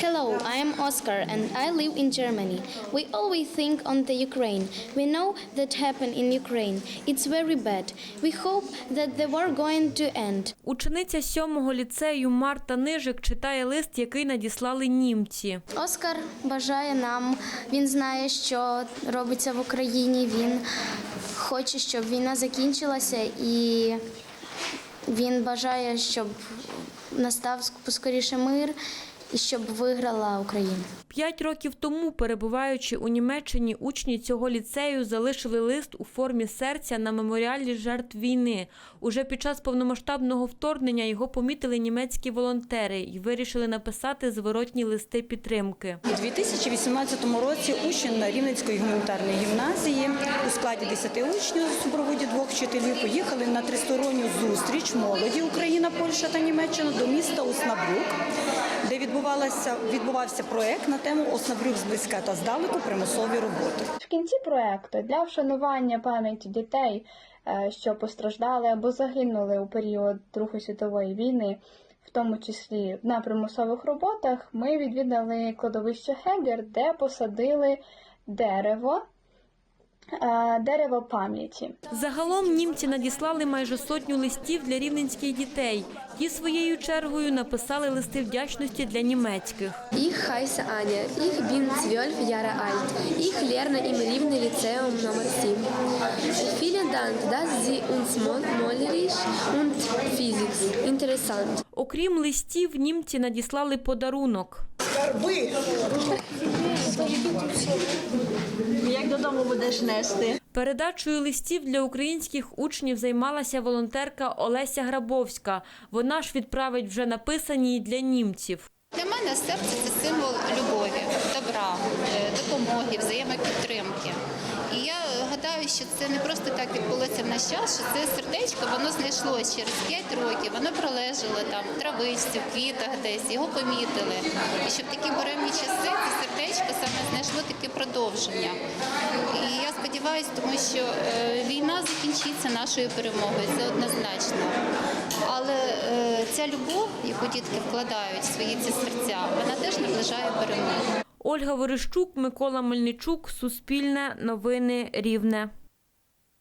Hello, I am Oscar and I live in Germany. We always think on the Ukraine. We know that happened in Ukraine. It's very bad. We hope that the war going to end. Учениця сьомого ліцею Марта Нижик читає лист, який надіслали німці. Оскар бажає нам. Він знає, що робиться в Україні. Він хоче, щоб війна закінчилася, і він бажає, щоб настав поскоріше мир і щоб виграла Україна. П'ять років тому, перебуваючи у Німеччині, учні цього ліцею залишили лист у формі серця на меморіалі жертв війни. Уже під час повномасштабного вторгнення його помітили німецькі волонтери і вирішили написати зворотні листи підтримки. У 2018 році учень Рівненської гуманітарної гімназії у складі 10 учнів у супроводі двох вчителів поїхали на тристоронню зустріч молоді Україна, Польща та Німеччина до міста Оснабрюк, де відбувалася відбувався проект на тему Оснабрюк зблизька та здалеку примусові роботи. В кінці проекту для вшанування пам'яті дітей, е, що постраждали або загинули у період Другої світової війни, в тому числі на примусових роботах, ми відвідали кладовище Гегер, де посадили дерево, е, дерево пам'яті. Загалом німці надіслали майже сотню листів для рівненських дітей. Ті своєю чергою написали листи вдячності для німецьких. Ich heiße Anja, ich bin zwölf Jahre alt. Ich lerne im Rivne Lyceum Nummer 7. Vielen Dank, dass Sie uns Malerisch und Physik interessant. Окрім листів, німці надіслали подарунок. Як додому будеш нести? Передачею листів для українських учнів займалася волонтерка Олеся Грабовська. Вона ж відправить вже написані для німців. Для мене серце це символ любові, добра, е, допомоги, взаємопідтримки. І що це не просто так відбулося в наш час, що це сердечко воно знайшлося через 5 років, воно пролежало там в травичці, в квітах десь, його помітили. І щоб такі буремні часи це сердечко саме знайшло таке продовження. І я сподіваюся, тому що е, війна закінчиться нашою перемогою, це однозначно. Але е, ця любов, яку дітки вкладають в свої ці серця, вона теж наближає перемогу. Ольга Верещук, Микола Мельничук, Суспільне, Новини Рівне.